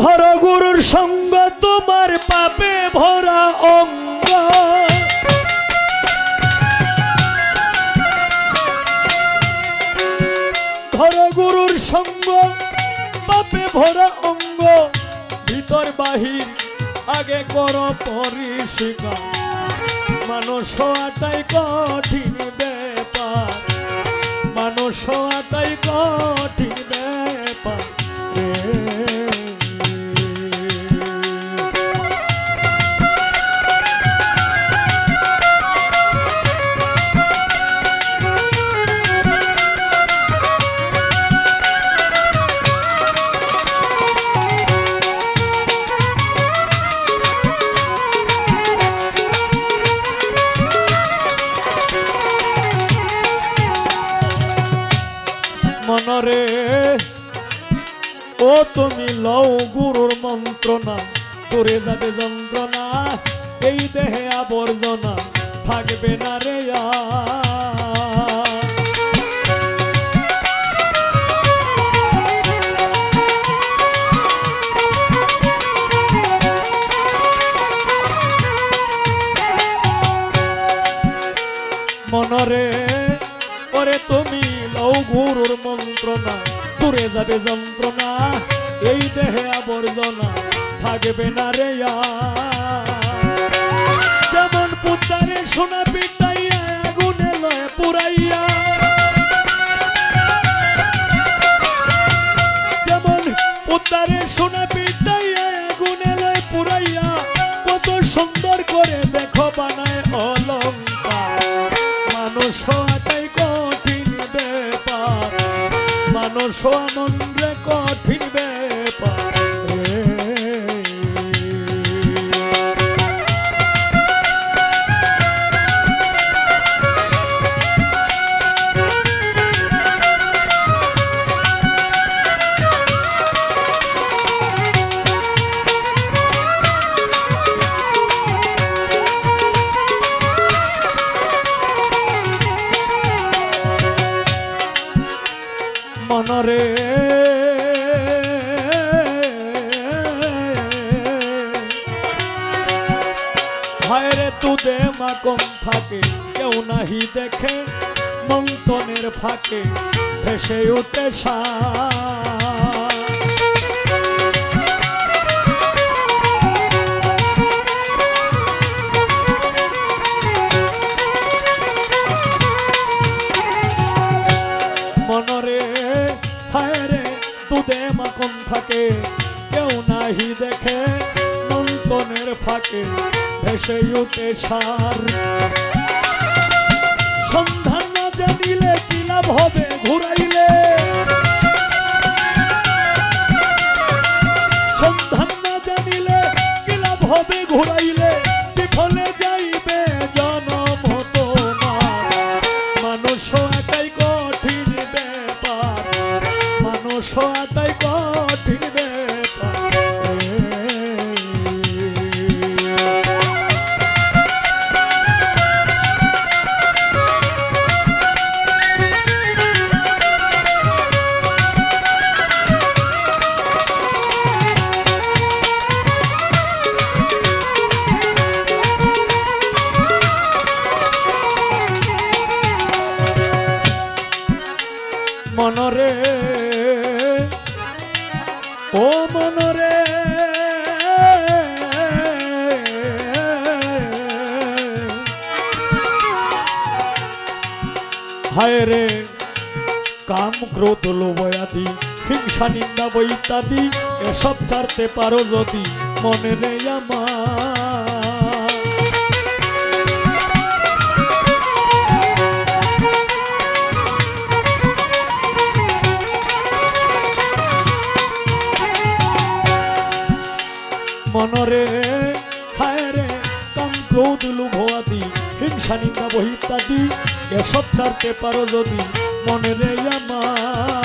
ধর গুরুর সঙ্গ তোমার পাপে ভরা অঙ্গ। ধর গুরুর সঙ্গ পাপে ভরা অঙ্গ। ভিতর বাহির আগে কর পরিষিকা মানুষ হওয়াটাই কঠিন ব্যাপার। মানুষ আতাই কঠিন ব্যাপার। তুমি লও গুরুর মন্ত্রণা করে যাবে যন্ত্রণা, এই দেহে আবর্জনা থাকবে না রে মনরে, ওরে তুমি লও গুরুর মন্ত্রণা দূরে যাবে যন্ত্রণা। এই দেহে আবর্জনা থাকবে না রে যেমন পুত্তারে সোনা পিটাইয়া আগুনে লয় পুরাইয়া। যেমন পুত্তারে সোনা পিটাইয়া আগুনে লয় পুরাইয়া, কত সুন্দর করে দেখো বানায় অলঙ্কার মানুষ হওয়াটাই কঠিন ব্যাপার। মানুষ হওয়া কঠিন মনরে হায়রে তুদে মাকম থাকে কেউ নাহি দেখে মন্তনের ফাঁকে ভেসে উঠে সা ফাঁকে ভেসে উঠে সার। সন্ধান না জানিলে কি লাভ হবে ঘুরাইলে? সন্ধান না জানিলে কি লাভ হবে ঘুরাইলে? বিফলে ও মনরে। হায় রে, কাম ক্রোধ লোভয়াদি, হিংসা নিন্দা বৈতাদি, এসব ছাড়তে পারো যদি মনে রে আমার। মনরে হায় রে, কাম ক্রোধ লুভি হিংসা নিন্দা বহিতাদি এসব ছাড়তে পারো যদি, মনে রে আমার।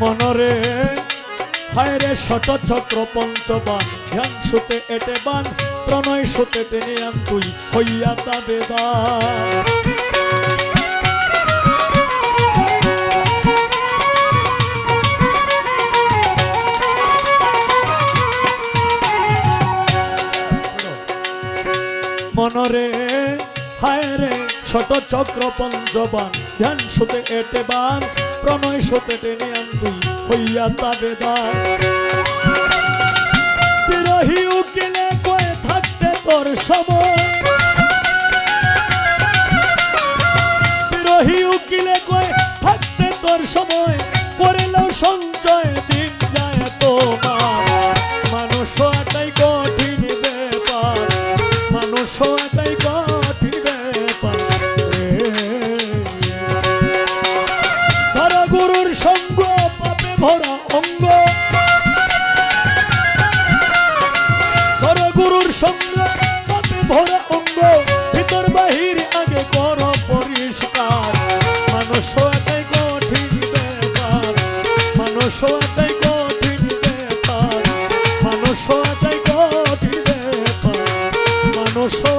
মনরে। হায়রে শত চক্র পঞ্চবান, ধ্যান সুতে এটে বান, প্রণয় সুতে টেনে আন তুই, হইয়া তা বেদান মনরে হায়রে শত চক্র পঞ্চবান, ধ্যান সুতে এটে বান প্রণয় সতে টেনে আন হইয়া তা বেদান বিরহী উকিলে কয়ে থাকতে তোর সময়। বিরোহী উকিলে কয়ে থাকতে তোর সময়। করিলেও সঞ্চয় show.